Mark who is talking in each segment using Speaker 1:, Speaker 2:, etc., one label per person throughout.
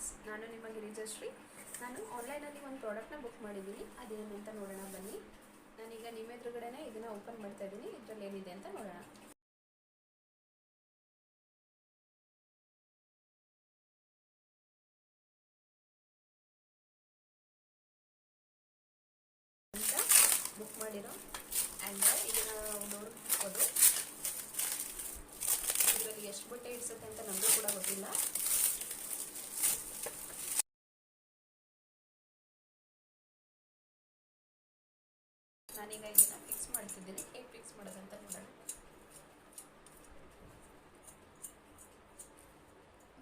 Speaker 1: Friends, ನಾನು ನಿಮ್ಮ ಗಿರಿಜಶ್ರೀ ನಾನು ಆನ್ಲೈನಲ್ಲಿ ಒಂದು ಪ್ರಾಡಕ್ಟ್ನ ಬುಕ್ ಮಾಡಿದ್ದೀನಿ. ಅದೇನು ಅಂತ ನೋಡೋಣ, ಬನ್ನಿ. ನಾನೀಗ ನಿಮ್ಮ ಎದುರುಗಡೆನೇ ಇದನ್ನು ಓಪನ್ ಮಾಡ್ತಾ ಇದ್ದೀನಿ. ಇದರಲ್ಲಿ ಏನಿದೆ ಅಂತ ನೋಡೋಣ. ಅಂತ ಬುಕ್ ಮಾಡಿರೋ ಆ್ಯಂಡ್ ಇದನ್ನು ನೋಡ್ಬೋದು ಇದರಲ್ಲಿ ಎಷ್ಟು ಬಟ್ಟೆ ಇಡ್ಸುತ್ತೆ ಅಂತ ನಮಗೂ ಕೂಡ ಗೊತ್ತಿಲ್ಲ ನಾನೀಗ ಇದನ್ನು ಫಿಕ್ಸ್ ಮಾಡ್ತಿದ್ದೀನಿ. ಹೇಗೆ ಫಿಕ್ಸ್ ಮಾಡೋದಂತ ನೋಡೋಣ.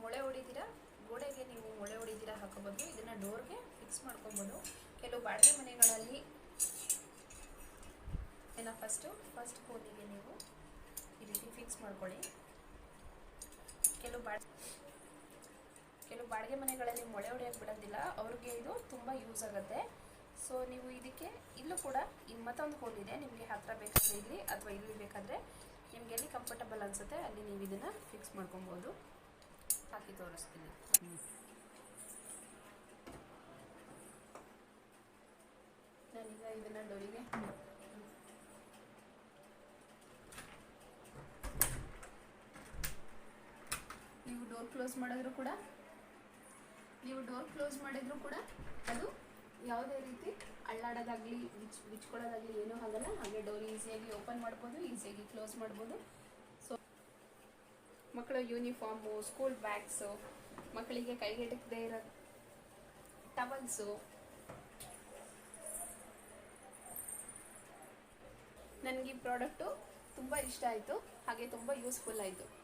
Speaker 1: ಮೊಳೆ ಹೊಡಿತೀರಾ? ಗೋಡೆಗೆ ನೀವು ಮೊಳೆ ಹೊಡಿದಿರ ಹಾಕೋಬೋದು. ಇದನ್ನು ಡೋರ್ಗೆ ಫಿಕ್ಸ್ ಮಾಡ್ಕೊಬೋದು. ಕೆಲವು ಬಾಡಿಗೆ ಮನೆಗಳಲ್ಲಿ ಇದನ್ನು ಫಸ್ಟು ಫಸ್ಟ್ ಕೋಲಿಗೆ ನೀವು ಈ ರೀತಿ ಫಿಕ್ಸ್ ಮಾಡ್ಕೊಳ್ಳಿ. ಕೆಲವು ಬಾಡ, ಕೆಲವು ಬಾಡಿಗೆ ಮನೆಗಳಲ್ಲಿ ಮೊಳೆ ಹೊಡೆಯೋಕ್ಕೆ ಬಿಡೋದಿಲ್ಲ. ಅವ್ರಿಗೆ ಇದು ತುಂಬ ಯೂಸ್ ಆಗುತ್ತೆ. ಸೊ ನೀವು ಇದಕ್ಕೆ ಇಲ್ಲೂ ಕೂಡ ಈ ಮತ್ತೊಂದು ಇದೆ. ನಿಮಗೆ ಹತ್ತಿರ ಬೇಕಾದರೆ ಇಲ್ಲಿ ಅಥವಾ ಇಲ್ಲಿ ಬೇಕಾದರೆ ನಿಮಗೆ ಎಲ್ಲಿ ಕಂಫರ್ಟಬಲ್ ಅನಿಸುತ್ತೆ ಅಲ್ಲಿ ನೀವು ಇದನ್ನು ಫಿಕ್ಸ್ ಮಾಡ್ಕೊಬೋದು. ಹಾಕಿ ತೋರಿಸ್ತೀನಿ. ನಾನೀಗ ಇದನ್ನು ಡೋರಿಗೆ ನೀವು ಡೋರ್ ಕ್ಲೋಸ್ ಮಾಡಿದ್ರು ಕೂಡ, ನೀವು ಡೋರ್ ಕ್ಲೋಸ್ ಮಾಡಿದ್ರು ಕೂಡ ಅದು ಯಾವುದೇ ರೀತಿ ಅಳ್ಳಾಡೋದಾಗಲಿ ಬಿಚ್ ಬಿಚ್ಕೊಳ್ಳೋದಾಗಲಿ ಏನೂ ಆಗಲ್ಲ. ಹಾಗೆ ಡೋರ್ ಈಸಿಯಾಗಿ ಓಪನ್ ಮಾಡ್ಬೋದು ಈಸಿಯಾಗಿ ಕ್ಲೋಸ್ ಮಾಡ್ಬೋದು. ಸೊ ಮಕ್ಕಳ ಯೂನಿಫಾರ್ಮು ಸ್ಕೂಲ್ ಬ್ಯಾಗ್ಸು ಮಕ್ಕಳಿಗೆ ಕೈಗೆಟಕದೇ ಇರೋ ಟವಲ್ಸು ನನಗೆ ಈ ಪ್ರಾಡಕ್ಟು ತುಂಬ ಇಷ್ಟ ಆಯಿತು. ಹಾಗೆ ತುಂಬ ಯೂಸ್ಫುಲ್ ಆಯಿತು.